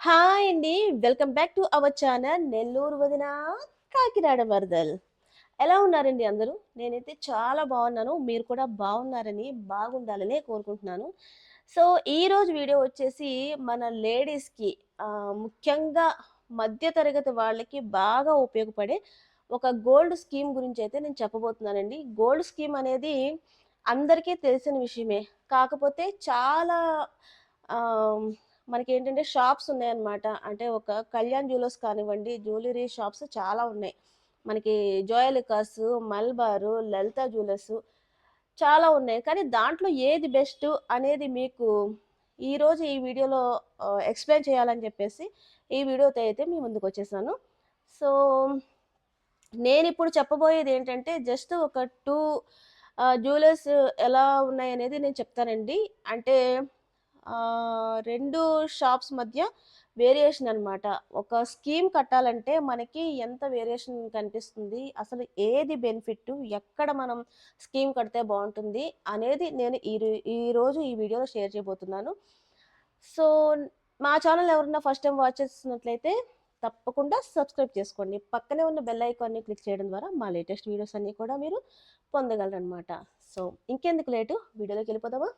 Hi అండి. Welcome back to our channel Nellore వదిన కాకినాడ వరదల్ ఎలా ఉన్నారండి అందరూ? నేనైతే చాలా బాగున్నాను. మీరు కూడా బాగున్నారని, బాగుండాలని కోరుకుంటున్నాను. సో, ఈరోజు వీడియో వచ్చేసి మన లేడీస్‌కి ముఖ్యంగా మధ్య తరగతి వాళ్ళకి బాగా ఉపయోగపడే ఒక గోల్డ్ స్కీమ్ గురించి అయితే నేను చెప్పబోతున్నానండి. గోల్డ్ స్కీమ్ అనేది అందరికీ తెలిసిన విషయమే. కాకపోతే చాలా మనకి ఏంటంటే షాప్స్ ఉన్నాయన్నమాట. అంటే ఒక కళ్యాణ్ జ్యువెలర్స్ కానివ్వండి, జ్యువెలరీ షాప్స్ చాలా ఉన్నాయి. మనకి జోయలికాస్ మల్బారు లలిత జ్యువెలర్స్ చాలా ఉన్నాయి. కానీ దాంట్లో ఏది బెస్ట్ అనేది మీకు ఈరోజు ఈ వీడియోలో ఎక్స్‌ప్లెయిన్ చేయాలని చెప్పేసి ఈ వీడియోతో అయితే మీ ముందుకు వచ్చేసాను సో, నేను ఇప్పుడు చెప్పబోయేది ఏంటంటే జస్ట్ ఒక టూ జ్యువెలర్స్ ఎలా ఉన్నాయి అనేది నేను చెప్తానండి. అంటే రెండు షాప్స్ మధ్య వేరియేషన్ అనమాట. ఒక స్కీమ్ కట్టాలంటే మనకి ఎంత వేరియేషన్ కనిపిస్తుంది? అసలు ఏది బెనిఫిట్? ఎక్కడ మనం స్కీమ్ కడితే బాగుంటుంది అనేది నేను ఈ ఈరోజు ఈ వీడియోలో షేర్ చేయబోతున్నాను. సో, మా ఛానల్ ఎవరన్నా ఫస్ట్ టైం వాచ్ చేస్తున్నట్లయితే తప్పకుండా సబ్స్క్రైబ్ చేసుకోండి. పక్కనే ఉన్న బెల్ ఐకాన్‌ని క్లిక్ చేయడం ద్వారా మా లేటెస్ట్ వీడియోస్ అన్నీ కూడా మీరు పొందగలరనమాట. సో, ఇంకెందుకు లేటు వీడియోలోకి వెళ్ళిపోదామా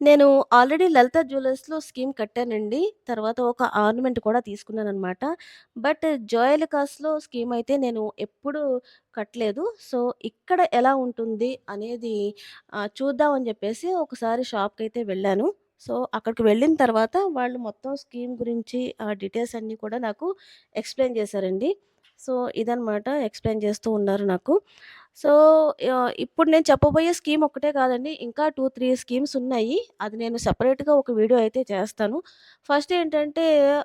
నేను ఆల్రెడీ లలిత జ్యువెలర్స్లో స్కీమ్ కట్టానండి. తర్వాత ఒక ఆర్నమెంట్ కూడా తీసుకున్నాననమాట. బట్ జోయలుకాస్‌లో స్కీమ్ అయితే నేను ఎప్పుడూ కట్టలేదు. సో, ఇక్కడ ఎలా ఉంటుంది అనేది ఆహ్, చూద్దామని చెప్పేసి ఒకసారి షాప్‌కైతే వెళ్ళాను. సో, అక్కడికి వెళ్ళిన తర్వాత వాళ్ళు మొత్తం స్కీమ్ గురించి ఆ డీటెయిల్స్ అన్నీ కూడా నాకు ఎక్స్‌ప్లెయిన్ చేశారండి. సో, ఇదనమాట ఎక్స్‌ప్లెయిన్ చేస్తూ ఉన్నారు నాకు. సో, ఆహ్, ఇప్పుడు నేను చెప్పబోయే స్కీమ్ ఒక్కటే కాదండి. ఇంకా 2, 3 స్కీమ్స్ ఉన్నాయి. అది నేను సెపరేట్‌గా ఒక వీడియో అయితే చేస్తాను. ఫస్ట్ ఏంటంటే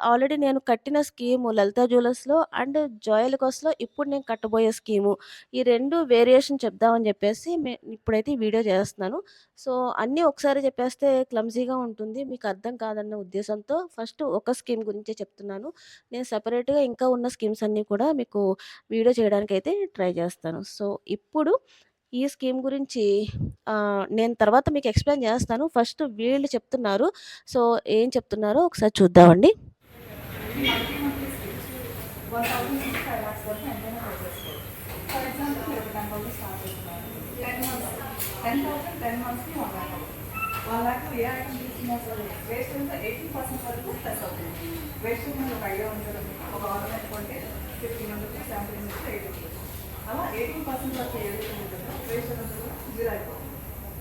ఆల్రెడీ నేను కట్టిన స్కీము లలిత జ్యువెలర్స్‌లో' అండ్ జోయలుకాస్‌లో ఇప్పుడు నేను కట్టబోయే స్కీము. ఈ 2 వేరియేషన్ చెప్దామని చెప్పేసి మే ఇప్పుడైతే ఈ వీడియో చేస్తున్నాను. సో, అన్నీ ఒకసారి చెప్పేస్తే క్లమ్జీగా ఉంటుంది. మీకు అర్థం కాదన్న ఉద్దేశంతో ఫస్ట్ ఒక స్కీమ్ గురించే చెప్తున్నాను. నేను సెపరేట్‌గా ఇంకా ఉన్న స్కీమ్స్ అన్నీ కూడా మీకు వీడియో చేయడానికైతే ట్రై చేస్తాను. సో, ఇప్పుడు ఈ స్కీమ్ గురించి నేను తర్వాత మీకు ఎక్స్‌ప్లెయిన్ చేస్తాను. ఫస్ట్ వీళ్ళు చెప్తున్నారు. సో, ఏం చెప్తున్నారో ఒకసారి చూద్దామండి. ఈ మంత్లీ మంత్లీ స్కీమ్స్ 1000 నుంచి 5 లాక్స్ వరకు ఎంతైనా పే చేసుకోవచ్చు. ఫర్ ఎగ్జాంపుల్ మీరు ఒక 10,000 స్టార్ట్ చేస్తున్నారు. 10 మంత్స్ 10,000 10 మంత్స్‌కి 1 లాక్ అవుతుంది. 1 లాక్ ఏ ఐటమ్ తీసుకున్నా సరే వేస్ట్ అంతా 18% వరకు ప్లస్ అవుతుంది. వేస్ట్ మీద ఒక ఐడియా ఉంది ఒక ఆర్నమెంట్ కొంటే 1500 హండ్రెడ్ 17 నుంచి అలా 18% వరకు ఏదైతే ఉంటుందో రేషన్ అంతా జీరో అయిపోతుంది.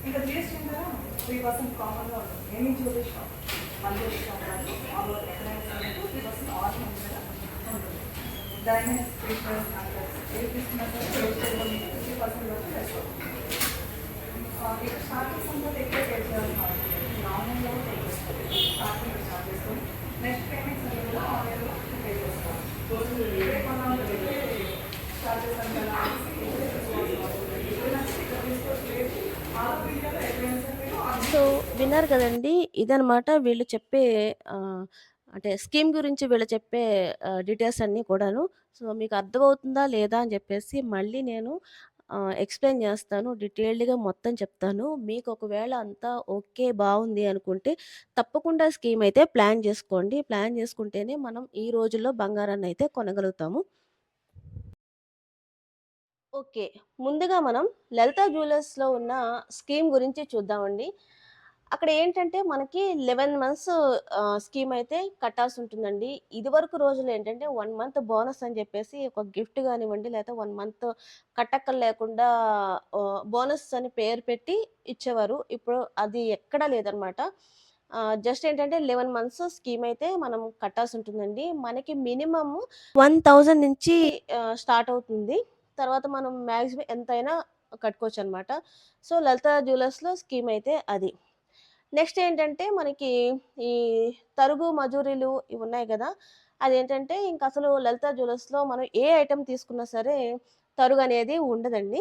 ఇంకా జిఎస్టీ ఉంటారా త్రీ పర్సెంట్ కామన్గా ఉంటుంది. ఏమి జ్యువెలరీ షాప్ మన షాప్ కానీ ఆల్ ఓవర్ ఎక్కడైనా సరే 3% ఆల్ ఉంటుంది డైమండ్స్ పేపర్స్ అంటారు ఏది తీసుకున్నా సరే ఫిఫ్టీ పర్సెంట్ వరకు వేసుకోవచ్చు ఇక్కడ స్టార్టింగ్ సంగతి ఎక్కువ పే చేయాల్సిన అవసరం లేదు నార్మల్గా కూడా పే చేసుకోవాలి స్టార్టింగ్ స్టార్ట్ చేసుకొని నెక్స్ట్ పేమెంట్స్ అన్ని కూడా ఆన్లైన్లో పే చేసుకోవాలి ఇవే కొన్నాళ్ళు ఇవే స్టార్ట్ చేస్తాను కదా ఇవే తీసుకోవాల్సిన అవసరం లేదు ఇప్పుడు నచ్చి ఇక్కడ తీసుకోవచ్చు లేదు ఆల్ వీడియోలో ఎక్కడైనా సరే మీరు ఆన్లైన్ సో, విన్నారు కదండి ఇదనమాట వీళ్ళు చెప్పే అంటే స్కీమ్ గురించి వీళ్ళు చెప్పే డీటెయిల్స్ అన్నీ కూడాను. సో, మీకు అర్థమవుతుందా లేదా అని చెప్పేసి మళ్ళీ నేను ఎక్స్‌ప్లెయిన్ చేస్తాను. డీటెయిల్డ్‌గా మొత్తం చెప్తాను. మీకు ఒకవేళ అంతా ఓకే బాగుంది అనుకుంటే తప్పకుండా స్కీమ్ అయితే ప్లాన్ చేసుకోండి. ప్లాన్ చేసుకుంటేనే మనం ఈ రోజుల్లో బంగారాన్ని అయితే కొనగలుగుతాము. ఓకే. ముందుగా మనం లలిత జ్యువెలర్స్లో ఉన్న స్కీమ్ గురించి చూద్దామండి. అక్కడ ఏంటంటే మనకి 11 మంత్స్ స్కీమ్ అయితే కట్టాల్సి ఉంటుందండి. ఇదివరకు రోజుల్లో ఏంటంటే వన్ మంత్ బోనస్ అని చెప్పేసి ఒక గిఫ్ట్ కానివ్వండి లేకపోతే వన్ మంత్ కట్టక్కర లేకుండా బోనస్ అని పేరు పెట్టి ఇచ్చేవారు. ఇప్పుడు అది ఎక్కడా లేదనమాట. జస్ట్ ఏంటంటే 11 మంత్స్ స్కీమ్ అయితే మనం కట్టాల్సి ఉంటుందండి. మనకి మినిమమ్ 1000 నుంచి స్టార్ట్ అవుతుంది. తర్వాత మనం మ్యాక్సిమం ఎంతైనా కట్టుకోవచ్చు అనమాట సో, లలిత జ్యువెలర్స్లో స్కీమ్ అయితే అది. నెక్స్ట్ ఏంటంటే మనకి ఈ తరుగు, మజూరీలు ఇవి ఉన్నాయి కదా అదేంటంటే ఇంక అసలు లలిత జ్యువెలర్స్లో మనం ఏ ఐటెం తీసుకున్నా సరే తరుగు అనేది ఉండదండి.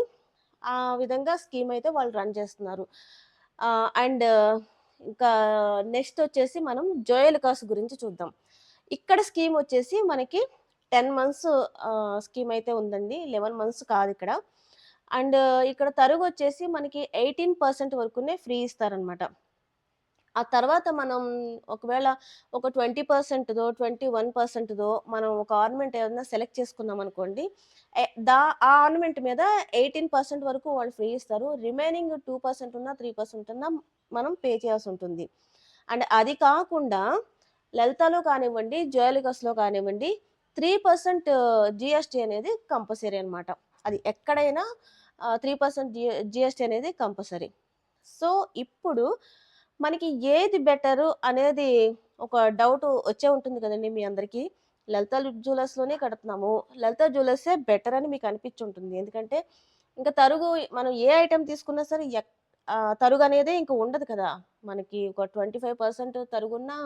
ఆ విధంగా స్కీమ్ అయితే వాళ్ళు రన్ చేస్తున్నారు. అండ్ ఇంకా నెక్స్ట్ వచ్చేసి మనం జోయలుకాస్ గురించి చూద్దాం. ఇక్కడ స్కీమ్ వచ్చేసి మనకి 10 మంత్స్ స్కీమ్ అయితే ఉందండి. 11 మంత్స్ కాదు ఇక్కడ అండ్ ఇక్కడ తరుగు వచ్చేసి మనకి 18% వరకునే ఫ్రీ ఇస్తారనమాట. ఆ తర్వాత మనం ఒకవేళ ఒక ట్వంటీ పర్సెంట్దో ట్వంటీ వన్ పర్సెంట్దో మనం ఒక ఆర్నమెంట్ ఏదన్నా సెలెక్ట్ చేసుకున్నామనుకోండి. అనుకోండి దా ఆ ఆర్నమెంట్ మీద 18% వరకు వాళ్ళు ఫ్రీ ఇస్తారు. రిమైనింగ్ టూ పర్సెంట్ ఉన్నా, త్రీ పర్సెంట్ ఉన్నా మనం పే చేయాల్సి ఉంటుంది అండ్ అది కాకుండా లలితాలో కానివ్వండి, జ్యువెలికస్లో కానివ్వండి త్రీ పర్సెంట్ జిఎస్టీ అనేది కంపల్సరీ అనమాట. అది ఎక్కడైనా త్రీ పర్సెంట్ జి జీఎస్టీ అనేది కంపల్సరీ. సో, ఇప్పుడు మనకి ఏది బెటరు అనేది ఒక డౌట్ వచ్చే ఉంటుంది కదండి మీ అందరికీ. లలిత జ్యువెలర్స్లోనే కడుతున్నాము. లలిత జ్యువెలర్సే బెటర్ అని మీకు అనిపిచ్చుంటుంది. ఎందుకంటే ఇంకా తరుగు మనం ఏ ఐటెం తీసుకున్నా సరే ఎక్ తరుగు అనేది ఇంక ఉండదు కదా! మనకి ఒక 25% తరుగున్నా,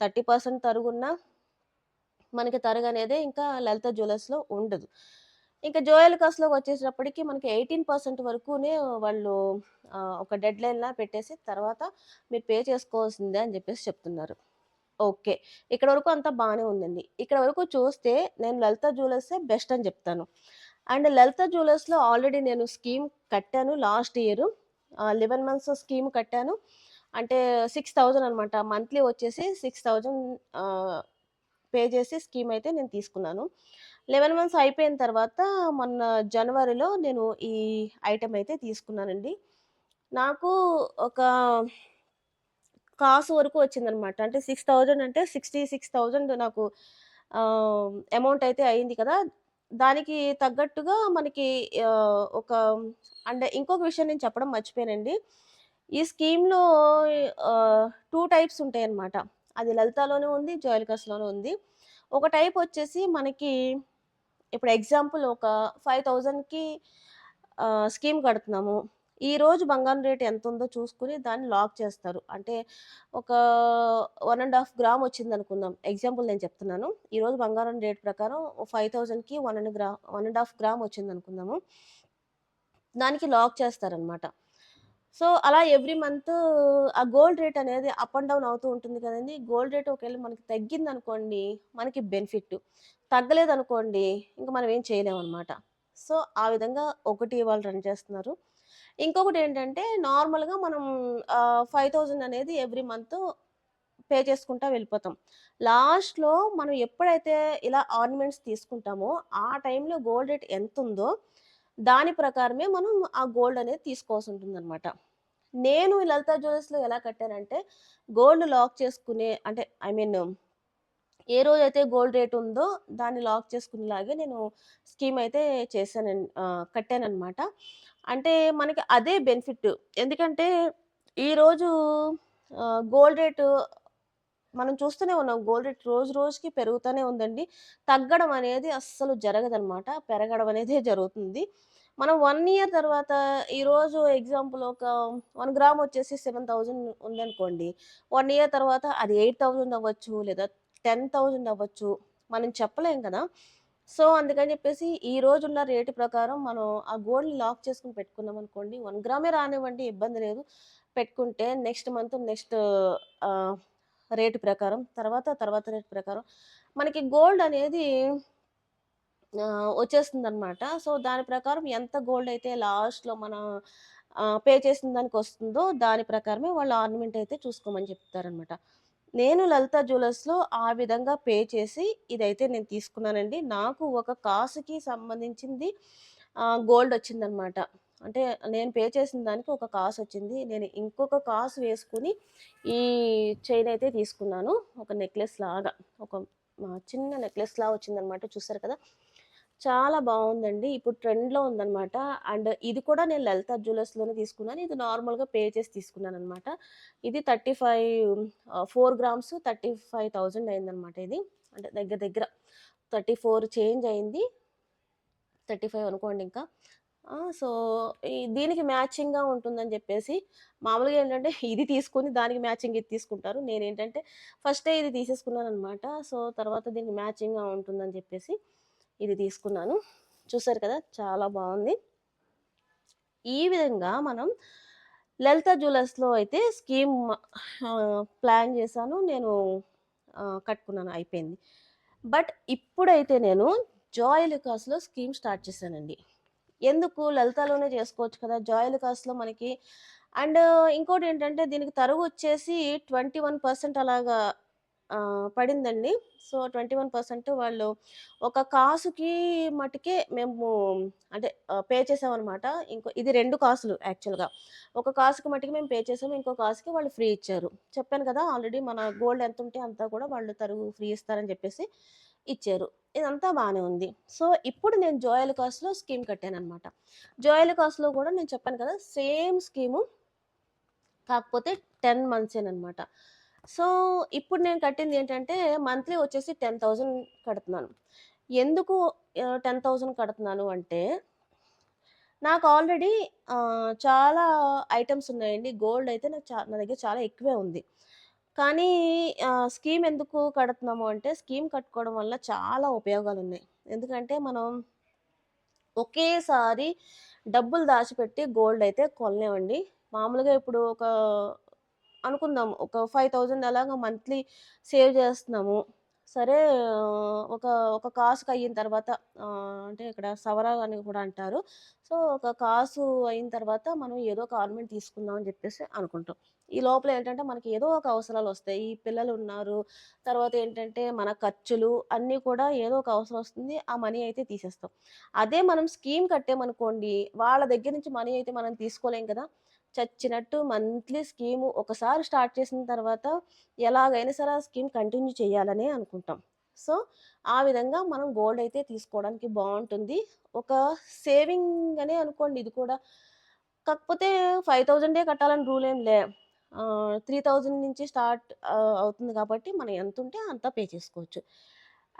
30% తరుగున్నా మనకి తరుగనేదే ఇంకా లలిత జ్యువెలర్స్లో ఉండదు. ఇంకా ఇంక జోయలుకాస్‌లోకొచ్చేసేటప్పటికి మనకి 18% వరకునే వాళ్ళు ఒక డెడ్ లైన్లా పెట్టేసి తర్వాత మీరు పే చేసుకోవాల్సిందే అని చెప్పేసి చెప్తున్నారు. ఓకే. ఇక్కడ వరకు అంతా బాగానే ఉందండి. ఇక్కడ వరకు చూస్తే నేను లలిత జ్యువెలర్సే బెస్ట్ అని చెప్తాను అండ్ లలిత జ్యువెలర్స్లో ఆల్రెడీ నేను స్కీమ్ కట్టాను last year eleven months scheme కట్టాను. అంటే 6000 అనమాట. మంత్లీ వచ్చేసి సిక్స్ థౌజండ్ పే చేసి స్కీమ్ అయితే నేను తీసుకున్నాను. 11 మంత్స్ అయిపోయిన తర్వాత మొన్న జనవరిలో నేను ఈ ఐటెం అయితే తీసుకున్నానండి. నాకు ఒక కాసు వరకు వచ్చిందనమాట. అంటే 6000 అంటే 66,000 నాకు అమౌంట్ అయితే అయింది కదా! దానికి తగ్గట్టుగా మనకి ఒక అంటే ఇంకొక విషయం నేను చెప్పడం మర్చిపోయానండి. ఈ స్కీమ్‌లో టూ టైప్స్ ఉంటాయన్నమాట. అది లలితాలోనూ ఉంది, జోయలుకాస్‌లోనూ ఉంది. ఒక టైప్ వచ్చేసి మనకి ఇప్పుడు ఎగ్జాంపుల్ ఒక ఫైవ్ థౌజండ్కి స్కీమ్ కడుతున్నాము. ఈరోజు బంగారం రేట్ ఎంతుందో చూసుకుని దాన్ని లాక్ చేస్తారు. అంటే ఒక వన్ అండ్ హాఫ్ గ్రామ్ వచ్చిందనుకుందాం. ఎగ్జాంపుల్ నేను చెప్తున్నాను. ఈరోజు బంగారం రేట్ ప్రకారం 5000కి 1 అండ్ గ్రా 1 ½ గ్రామ్ వచ్చిందనుకుందాము. దానికి లాక్ చేస్తారనమాట. సో, అలా ఎవ్రీ మంత్ ఆ గోల్డ్ రేట్ అనేది అప్ అండ్ డౌన్ అవుతూ ఉంటుంది కదండి గోల్డ్ రేట్ ఒకవేళ మనకి తగ్గిందనుకోండి మనకి బెనిఫిట్. తగ్గలేదనుకోండి ఇంకా మనం ఏం చేయలేమన్నమాట సో, ఆ విధంగా ఒకటి వాళ్ళు రన్ చేస్తున్నారు. ఇంకొకటి ఏంటంటే నార్మల్‌గా మనం ఫైవ్ థౌజండ్ అనేది ఎవ్రీ మంత్ పే చేసుకుంటా వెళ్ళిపోతాం. లాస్ట్‌లో మనం ఎప్పుడైతే ఇలా ఆర్నమెంట్స్ తీసుకుంటామో ఆ టైంలో గోల్డ్ రేట్ ఎంతుందో దాని ప్రకారమే మనం ఆ గోల్డ్ అనేది తీసుకోవాల్సి ఉంటుంది అనమాట నేను ఈ లలిత జ్యువెల్లర్స్‌లో ఎలా కట్టానంటే గోల్డ్ లాక్ చేసుకునే అంటే ఐ మీన్ ఏ రోజైతే గోల్డ్ రేట్ ఉందో దాన్ని లాక్ చేసుకునేలాగే నేను స్కీమ్ అయితే చేశాను కట్టానన్నమాట అంటే మనకి అదే బెనిఫిట్. ఎందుకంటే ఈరోజు గోల్డ్ రేటు మనం చూస్తూనే ఉన్నాం. గోల్డ్ రేట్ రోజు రోజుకి పెరుగుతూనే ఉందండి. తగ్గడం అనేది అస్సలు జరగదనమాట. పెరగడం అనేది జరుగుతుంది. మనం వన్ ఇయర్ తర్వాత ఈరోజు ఎగ్జాంపుల్ ఒక వన్ గ్రామ్ వచ్చేసి 7000 ఉందనుకోండి. వన్ ఇయర్ తర్వాత అది 8000 అవ్వచ్చు. లేదా 10000 అవ్వచ్చు. మనం చెప్పలేం కదా! సో, అందుకని చెప్పేసి ఈ రోజున్న రేటు ప్రకారం మనం ఆ గోల్డ్‌ని లాక్ చేసుకుని పెట్టుకున్నాం అనుకోండి వన్ గ్రామే రానివ్వండి ఇబ్బంది లేదు. పెట్టుకుంటే నెక్స్ట్ మంత్ నెక్స్ట్ రేటు ప్రకారం తర్వాత, తర్వాత రేటు ప్రకారం మనకి గోల్డ్ అనేది వచ్చేస్తుంది వచ్చేస్తుందనమాట. సో, దాని ప్రకారం ఎంత గోల్డ్ అయితే లాస్ట్‌లో మన పే చేసిన దానికి వస్తుందో దాని ప్రకారమే వాళ్ళు ఆర్నమెంట్ అయితే చూసుకోమని చెప్తారనమాట. నేను లలిత జ్యువెలర్స్లో ఆ విధంగా పే చేసి ఇదైతే నేను తీసుకున్నానండి. నాకు ఒక కాసుకి సంబంధించింది గోల్డ్ వచ్చిందనమాట. అంటే నేను పే చేసిన దానికి ఒక కాసొచ్చింది. నేను ఇంకొక కాసు వేసుకుని ఈ చైన్ అయితే తీసుకున్నాను. ఒక నెక్లెస్ లాగా ఒక చిన్న చిన్న లాగా వచ్చిందనమాట. చూసారు కదా! చాలా బాగుందండి ఇప్పుడు ట్రెండ్‌లో ఉందనమాట. అండ్ ఇది కూడా నేను లలిత జ్యువెలర్స్లోనే తీసుకున్నాను. ఇది నార్మల్‌గా పే చేసి తీసుకున్నాను అనమాట ఇది థర్టీ ఫైవ్ ఫోర్ గ్రామ్స్ 35,000 అయిందనమాట ఇది. అంటే దగ్గర దగ్గర 34 చేంజ్ అయింది. 35 అనుకోండి ఇంకా. సో, ఈ దీనికి మ్యాచింగ్‌గా ఉంటుందని చెప్పేసి మామూలుగా ఏంటంటే ఇది తీసుకుని దానికి మ్యాచింగ్ ఇది తీసుకుంటారు. నేను ఏంటంటే ఫస్టే ఇది తీసేసుకున్నాననమాట. సో, తర్వాత దీనికి మ్యాచింగ్‌గా ఉంటుందని చెప్పేసి ఇది తీసుకున్నాను. చూసారు కదా! చాలా బాగుంది ఈ విధంగా మనం లలిత జ్యువెలర్స్లో అయితే స్కీమ్ ప్లాన్ చేశాను. నేను కట్టుకున్నాను అయిపోయింది. బట్ ఇప్పుడైతే నేను జోయలుకాస్‌లో స్కీమ్ స్టార్ట్ చేశానండి. ఎందుకు లలితలోనే చేసుకోవచ్చు కదా! జాయిల్ కాస్ట్లో మనకి. అండ్ ఇంకోటి ఏంటంటే దీనికి తరుగు వచ్చేసి ట్వంటీ వన్ పర్సెంట్ అలాగా పడిందండి. సో ట్వంటీ వన్ పర్సెంట్ వాళ్ళు ఒక కాసుకి మటుకే మేము అంటే పే చేసామన్నమాట. ఇంకో ఇది రెండు కాసులు యాక్చువల్గా. ఒక కాసుకి మటుకి మేము పే చేసాము ఇంకో కాసుకి వాళ్ళు ఫ్రీ ఇచ్చారు. చెప్పాను కదా ఆల్రెడీ మన గోల్డ్ ఎంత ఉంటే అంతా కూడా వాళ్ళు తరుగు ఫ్రీ ఇస్తారని చెప్పేసి. ఇచ్చారు. ఇదంతా బాగానే ఉంది. సో ఇప్పుడు నేను జోయల్ కాస్ట్లో స్కీమ్ కట్టాను అనమాట జోయల్ కాస్ట్లో కూడా నేను చెప్పాను కదా సేమ్ స్కీము కాకపోతే టెన్ మంత్సేనమాట సో ఇప్పుడు నేను కట్టింది ఏంటంటే మంత్లీ వచ్చేసి టెన్ థౌజండ్ కడుతున్నాను. ఎందుకు టెన్ థౌజండ్ కడుతున్నాను అంటే నాకు ఆల్రెడీ చాలా ఐటమ్స్ ఉన్నాయండి. గోల్డ్ అయితే నాకు చా నా దగ్గర చాలా ఎక్కువే ఉంది. కానీ స్కీమ్ ఎందుకు కడుతున్నాము అంటే స్కీమ్ కట్టుకోవడం వల్ల చాలా ఉపయోగాలు ఉన్నాయి ఎందుకంటే మనం ఒకేసారి డబ్బులు దాచిపెట్టి గోల్డ్ అయితే కొనలేమండి. మామూలుగా ఇప్పుడు ఒక అనుకుందాము ఒక ఫైవ్ థౌజండ్ అలాగా మంత్లీ సేవ్ చేస్తున్నాము. సరే ఒక ఒక కాసుకు అయిన తర్వాత అంటే ఇక్కడ సవరా అని కూడా అంటారు. సో ఒక కాసు అయిన తర్వాత మనం ఏదో ఒక ఆర్నమెంట్ తీసుకుందాం అని చెప్పేసి అనుకుంటాం. ఈ లోపల ఏంటంటే మనకి ఏదో ఒక అవసరాలు వస్తాయి. ఈ పిల్లలు ఉన్నారు. తర్వాత ఏంటంటే మన ఖర్చులు అన్నీ కూడా ఏదో ఒక అవసరం వస్తుంది. ఆ మనీ అయితే తీసేస్తాం. అదే మనం స్కీమ్ కట్టామనుకోండి వాళ్ళ దగ్గర నుంచి మనీ అయితే మనం తీసుకోలేం కదా! చచ్చినట్టు మంత్లీ స్కీము ఒకసారి స్టార్ట్ చేసిన తర్వాత ఎలాగైనా సరే ఆ స్కీమ్ కంటిన్యూ చేయాలని అనుకుంటాం. సో ఆ విధంగా మనం గోల్డ్ అయితే తీసుకోవడానికి బాగుంటుంది. ఒక సేవింగ్ అనే అనుకోండి ఇది కూడా. కాకపోతే ఫైవ్ థౌజండే కట్టాలని రూల్ ఏం లే త్రీ థౌజండ్ నుంచి స్టార్ట్ అవుతుంది కాబట్టి మనం ఎంత ఉంటే అంత పే చేసుకోవచ్చు.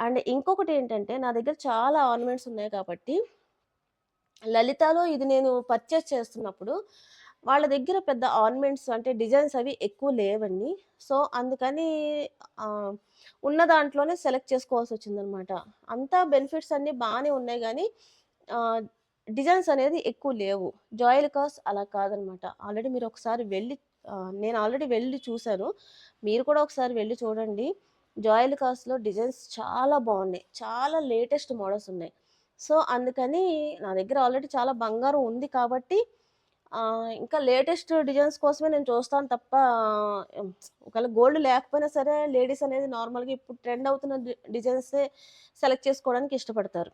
అండ్ ఇంకొకటి ఏంటంటే నా దగ్గర చాలా ఆర్నమెంట్స్ ఉన్నాయి కాబట్టి లలితాలో ఇది నేను పర్చేస్ చేస్తున్నప్పుడు వాళ్ళ దగ్గర పెద్ద ఆర్నమెంట్స్ అంటే డిజైన్స్ అవి ఎక్కువ లేవండి. సో అందుకని ఉన్న దాంట్లోనే సెలెక్ట్ చేసుకోవాల్సి వచ్చిందనమాట. అంతా బెనిఫిట్స్ అన్నీ బాగానే ఉన్నాయి కానీ డిజైన్స్ అనేది ఎక్కువ లేవు. జాయిల్ కాస్ అలా కాదనమాట. ఆల్రెడీ మీరు ఒకసారి వెళ్ళి నేను ఆల్రెడీ వెళ్ళి చూశాను మీరు కూడా ఒకసారి వెళ్ళి చూడండి. జాయిల్ కాస్ట్లో డిజైన్స్ చాలా బాగున్నాయి. చాలా లేటెస్ట్ మోడల్స్ ఉన్నాయి. సో అందుకని నా దగ్గర ఆల్రెడీ చాలా బంగారం ఉంది కాబట్టి ఇంకా లేటెస్ట్ డిజైన్స్ కోసమే నేను చూస్తాను తప్ప ఒకవేళ గోల్డ్ లేకపోయినా సరే లేడీస్ అనేది నార్మల్గా ఇప్పుడు ట్రెండ్ అవుతున్న డిజైన్సే సెలెక్ట్ చేసుకోవడానికి ఇష్టపడతారు.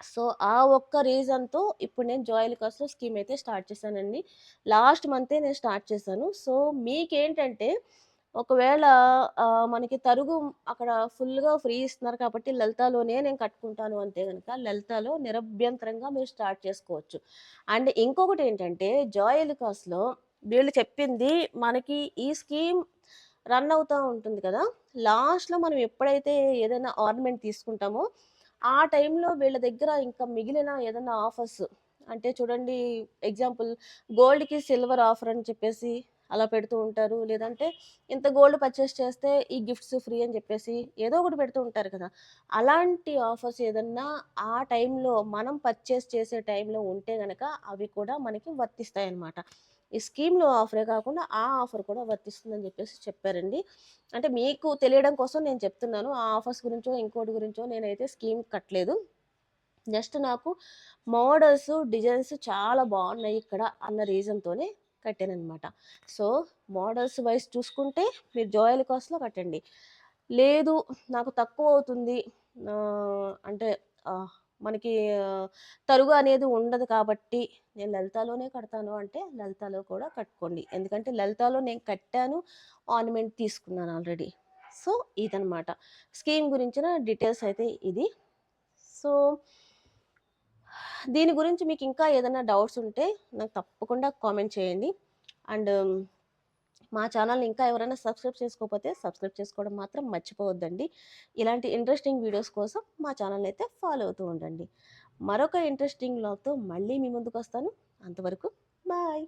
సో ఆ ఒక్క రీజన్తో ఇప్పుడు నేను జాయిల్ కాస్ట్లో స్కీమ్ అయితే స్టార్ట్ చేశానండి. లాస్ట్ మంతే నేను స్టార్ట్ చేశాను. సో మీకేంటంటే ఒకవేళ మనకి తరుగు అక్కడ ఫుల్గా ఫ్రీ ఇస్తున్నారు కాబట్టి లలితాలోనే నేను కట్టుకుంటాను అంతే కనుక లలితాలో నిరభ్యంతరంగా మీరు స్టార్ట్ చేసుకోవచ్చు. అండ్ ఇంకొకటి ఏంటంటే జాయిల్ కాస్ట్లో వీళ్ళు చెప్పింది మనకి ఈ స్కీమ్ రన్ అవుతూ ఉంటుంది కదా లాస్ట్లో మనం ఎప్పుడైతే ఏదైనా ఆర్నమెంట్ తీసుకుంటామో ఆ టైంలో వీళ్ళ దగ్గర ఇంకా మిగిలిన ఏదైనా ఆఫర్స్ అంటే చూడండి ఎగ్జాంపుల్ గోల్డ్కి సిల్వర్ ఆఫర్ అని చెప్పేసి అలా పెడుతూ ఉంటారు. లేదంటే ఇంత గోల్డ్ పర్చేస్ చేస్తే ఈ గిఫ్ట్స్ ఫ్రీ అని చెప్పేసి ఏదో ఒకటి పెడుతూ ఉంటారు కదా. అలాంటి ఆఫర్స్ ఏదన్నా ఆ టైంలో మనం పర్చేస్ చేసే టైంలో ఉంటే కనుక అవి కూడా మనకి వర్తిస్తాయి అన్నమాట ఈ స్కీమ్లో ఆఫరే కాకుండా ఆ ఆఫర్ కూడా వర్తిస్తుందని చెప్పేసి చెప్పారండి. అంటే మీకు తెలియడం కోసం నేను చెప్తున్నాను. ఆ ఆఫర్స్ గురించో ఇంకోటి గురించో నేనైతే స్కీమ్ కట్టలేదు. జస్ట్ నాకు మోడల్స్ డిజైన్స్ చాలా బాగున్నాయి ఇక్కడ అన్న రీజన్తోనే కట్టానమాట సో మోడల్స్ వైజ్ చూసుకుంటే మీరు జోయల్ కాస్ట్లో కట్టండి. లేదు నాకు తక్కువ అవుతుంది. అంటే మనకి తరుగు అనేది ఉండదు కాబట్టి నేను లలితాలోనే కడతాను అంటే లలితాలో కూడా కట్టుకోండి. ఎందుకంటే లలితాలో నేను కట్టాను ఆర్నమెంట్ తీసుకున్నాను ఆల్రెడీ. సో ఇదనమాట స్కీమ్ గురించిన డీటెయిల్స్ అయితే ఇది. సో దీని గురించి మీకు ఇంకా ఏదైనా డౌట్స్ ఉంటే నాకు తప్పకుండా కామెంట్ చేయండి. అండ్ మా ఛానల్ని ఇంకా ఎవరైనా సబ్స్క్రైబ్ చేసుకోకపోతే సబ్స్క్రైబ్ చేసుకోవడం మాత్రం మర్చిపోవద్దండి. ఇలాంటి ఇంట్రెస్టింగ్ వీడియోస్ కోసం మా ఛానల్ అయితే ఫాలో అవుతూ ఉండండి. మరొక ఇంట్రెస్టింగ్ లాగ్తో మళ్ళీ మీ ముందుకు వస్తాను అంతవరకు బాయ్.